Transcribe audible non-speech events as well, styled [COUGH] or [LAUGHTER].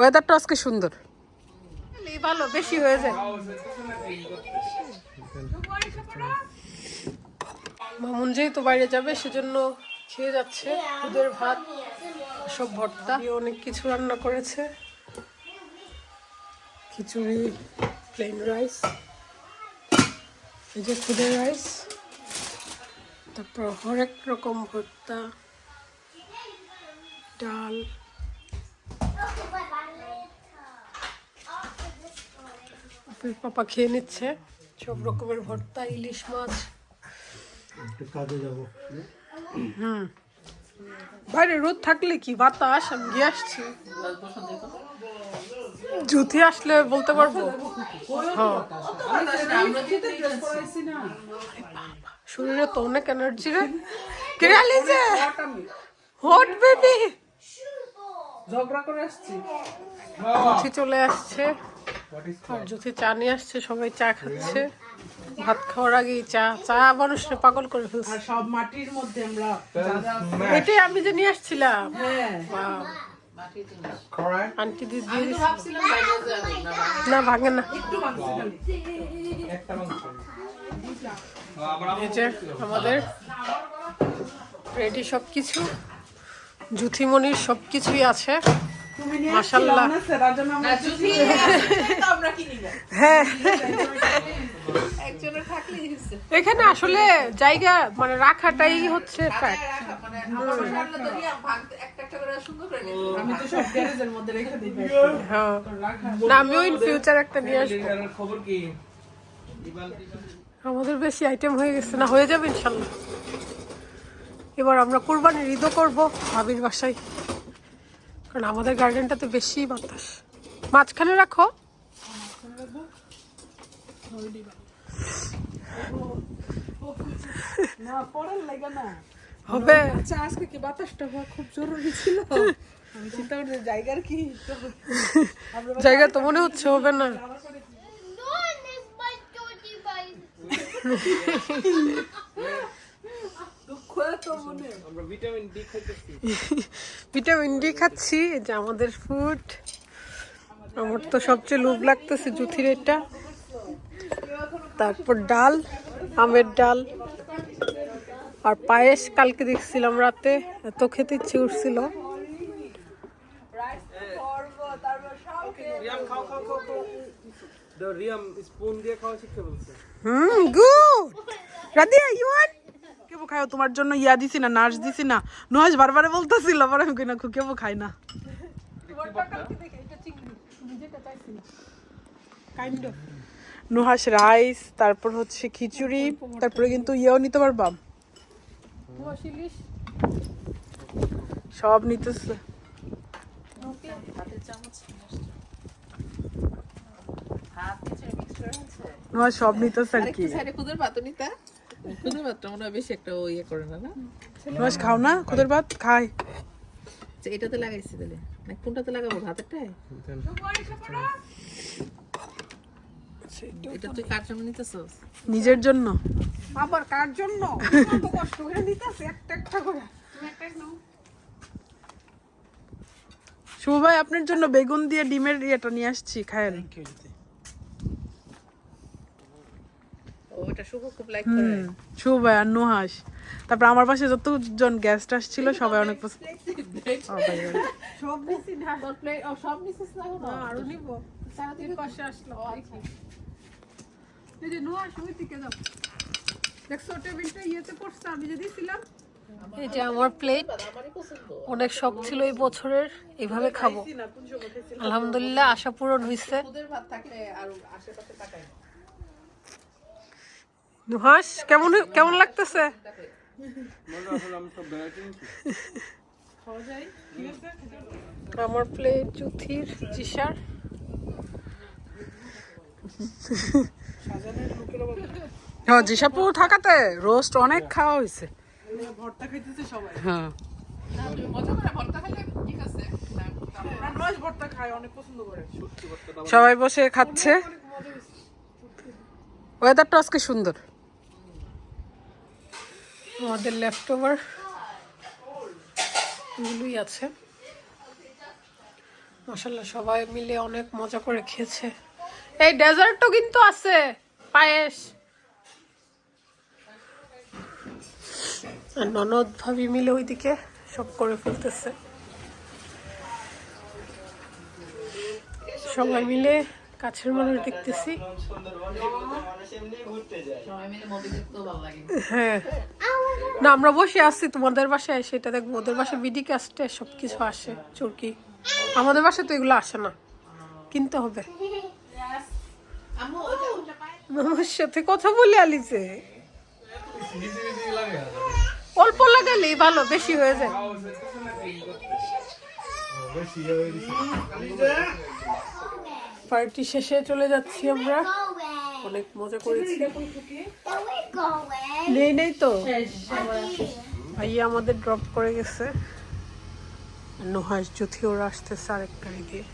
ওয়েদারটা আজকে সুন্দর। ভালো, বেশি হয়ে যায়। মামুন যেহেতু বাইরে যাবে, সেজন্য খেয়ে যাচ্ছে। দুধের ভাত, সব ভর্তা। অনেক কিছু রান্না করেছে। খিচুড়ি প্লেন রাইস এই যে খুদের রাইস তারপর হরেক রকম ভর্তা, ডাল। আপনার পাপা খেয়ে নিচ্ছে। সব রকমের ভর্তা ইলিশ মাছ। কাজে যাব। হুম। বাইরে রোদ থাকলে কি? বাতাস আমি গিয়ে আসছি। জুতি আসলে বলতে পারব? হ্যাঁ। শরীরে তো অনেক এনার্জি রে। কেড়ে লিজে হট বেবি ঝগড়া করে আসছি। জুথি চলে আসছে। আর জুথি চা নিয়ে আসছে সবাই চা খাচ্ছে। ভাত খাওয়ার আগেই চা চা মানুষকে পাগল করে ফেলছে। সব মাটির মধ্যে আমরা এটাই আমি যে নিয়ে আসছিলাম। হ্যাঁ. আন্টি দিয়ে দিয়ে না ভাঙে না। আমাদের রেডি সব কিছু জুথিমণির সব কিছুই আছে। নিব? হ্যাঁ। হচ্ছে এখানে আসলে জায়গা মানে রাখাটাই হচ্ছে ফ্যাক্ট মানে আমার রান্না তো নিয়ে ভাগ একটা একটা করে সুন্দর করে নিব আমি তো সব গ্যারেজের মধ্যে রেখে দিই হ্যাঁ। না আমিও ইন ফিউচার একটা নিয়ে আসব। আমাদের বেশি আইটেম হয়ে গেছে না হয়ে যাবে ইনশাল্লাহ এবার আমরা কোরবানির ঈদও করব ভাবির বাসায়। কারণ আমাদের গার্ডেনটাতে বেশি বাতাস। মাঝখানে রাখো। হবে। আচ্ছা আজকে কি বাতাসটা হওয়া খুব জরুরি ছিল? আমি চিন্তা করি জায়গার কি জায়গা তো মনে হচ্ছে হবে না। [LAUGHS] [LAUGHS] ভিটামিন ডি খাচ্ছি যে আমাদের ফুড আমার তো সবচেয়ে লোভ লাগতেছে জুথির এটা। তারপর ডাল আমের ডাল। আর পায়েস কালকে দেখছিলাম রাতে এত খেতে ইচ্ছে উঠছিল হুম গুড রাধিয়া ইউ কেবো খাও তোমার জন্য ইয়া দিছি না নার্স দিছি না। নহাজ বারবার বলতেছিল, পরে আমি না কেবো খাই না। নুহাস রাইস, তারপর হচ্ছে খিচুড়ি, তারপরে কিন্তু ইয়েও নিতে সব নিতেছে। নুহাস সব নিতেছে আর কি। খুদের ভাতটা মনে হয় বেশি একটা ইয়ে করে না না? খাও না? খুদের ভাত? খাই। আচ্ছা, এটাতে লাগাইছি তাহলে। না কোনটাতে লাগাবো ভাতেরটাই এটা তুই কার জন্য নিতেছস? নিজের জন্য। আবার কার জন্য? [LAUGHS] কত কষ্ট করে নিতেছে একটা একটা করে। শুভ ভাই আপনার জন্য বেগুন দিয়ে ডিমের ইয়েটা নিয়ে আসছি খায়েন। ওটা শুভ খুব লাইক করে। শুভ আর নুহাস তারপর আমার পাশে যতজন গেস্ট আসছিল সবাই অনেক পছন্দ ও ভাই, ভাই। সব দিছি না। তোর প্লেট ও সব নিছিস না আরও নিব। সারাদিন পাশে আসলো দেখি। এই যে নোয়া সঙ্গে থেকে যাও। দেখছ টেবিলটা ইয়েতে পড়ছে আমি যে দিছিলাম। এই যে আমার প্লেট অনেক শখ ছিল এই বছরের এইভাবে খাব। আলহামদুলিল্লাহ আশা পূরণ হয়েছে খুদের ভাত থাকলে আর আশেপাশে তাকাই না। নুহাস কেমন কেমন লাগতেছে? আমার প্লেট জুথির জিসার। হ্যাঁ জিসাপু থাকাতে রোস্ট অনেক খাওয়া হয়েছে ভর্তা খাইতেছে সবাই হ্যাঁ। খায় অনেক সবাই বসে খাচ্ছে। ওয়েদারটা আজকে সুন্দর। আমাদের লেফট ওভার এগুলোই আছে। মশাল্লা সবাই মিলে অনেক মজা করে খেয়েছে। এই ডেজার্টও কিন্তু আছে, পায়েস। আর ননদ ভাবি মিলে ওইদিকে সব করে ফেলতেছে। সবাই মিলে কাছের মানুষ দেখতেছি। হ্যাঁ। না আমরা বসে আসছি তোমাদের বাসায় সেটা দেখব। ওদের বাসায় বিডি কাস্টে সব কিছু আসে চুরকি। আমাদের বাসায় তো এগুলো আসে না। কিনতে হবে। মামার সাথে কথা বলে আলিছে অল্প লাগালেই ভালো বেশি হয়ে যায়। পার্টি শেষে চলে যাচ্ছি আমরা। অনেক মজা করেছি? নেই নেই তো? ভাইয়া আমাদের ড্রপ করে গেছে। নুহাস জ্যোতি ওরা আসতেছে আরেকটা গাড়ি দিয়ে